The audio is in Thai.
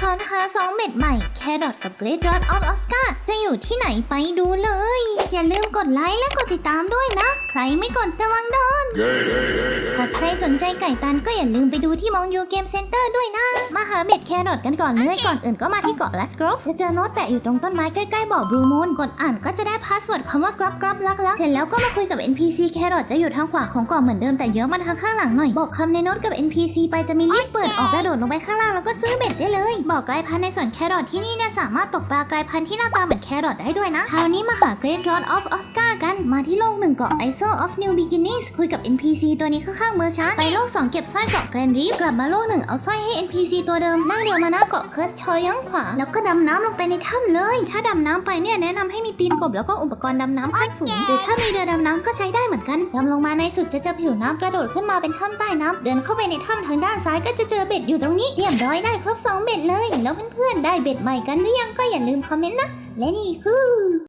ช้อนหาสองเม็ดใหม่แครอทกับเกรดรอดออฟออสการ์จะอยู่ที่ไหนไปดูเลย อย่าลืมกดไลค์และกดติดตามด้วยนะ ใครไม่กดระวังโดน ถ้าใครสนใจไก่ตันก็อย่าลืมไปดูที่มองยูเกมเซ็นเตอร์ด้วยนะ มหา เบ็ดแครอทกันก่อนเลย ก่อนอื่นก็มาที่เกาะลัสกรอฟจะเจอโน้ตแปะอยู่ตรงต้นไม้ใกล้ๆบ่อบลูมูนกดอ่านก็จะได้พาสเวิร์ดคำว่ากรับกรับลักลักเสร็จแล้วก็มาคุยกับ NPC แครอทจะอยู่ทางขวาของเกาะเหมือนเดิมแต่เยอะมาทางข้างหลังหน่อย บอกคำในโน้ตกับ NPC ไปจะมีลิฟต์เปิดออกกระโดดลงไปข้างล่างแล้วก็ซื้อเบ็ดได้เลย บอกกลายพันธุ์ในสวนแครอทที่นี่เนี่ยสามารถตกปลากลายพันธุ์ที่หน้าตาเหมือนแครอทได้ด้วยนะคราวนี้มาหา Great Rod of Oscar กัน มาที่โลกหนึ่งเกาะ Isle of New Beginnings คุยกับ NPC ตัวนี้ข้างๆเมอร์ชันไปโลกสองเก็บสร้อยเกาะแกรนรีฟกลับมาโลกหนึ่งเอาสร้อยให้ NPC ตัวเดิมนั่งเรือมาหน้าเกาะเคิร์สชอยย้อนขวา แล้วก็ดำน้ำลงไปในถ้ำเลย ถ้าดำน้ำไปเนี่ยแนะนำให้มีตีนกบแล้วก็อุปกรณ์ดำน้ำขั้นสูงหรือถ้ามีเรือดำน้ำก็ใช้ได้เหมือนกันดำลงมาในสุดจะเจอผิวน้ำกระโดดขึ้นมาเป็นถ้ำใต้น้ำเดินเข้าไปในถ้ำทางด้านซ้ายก็จะเจอเบ็ดอยู่ตรงนี้เรียบร้อยได้ครบสองเบ็ดเลย แล้วเพื่อนๆได้เบ็ดใหม่กันหรือยังก็อย่าลืมคอมเมนต์นะและนี่คือ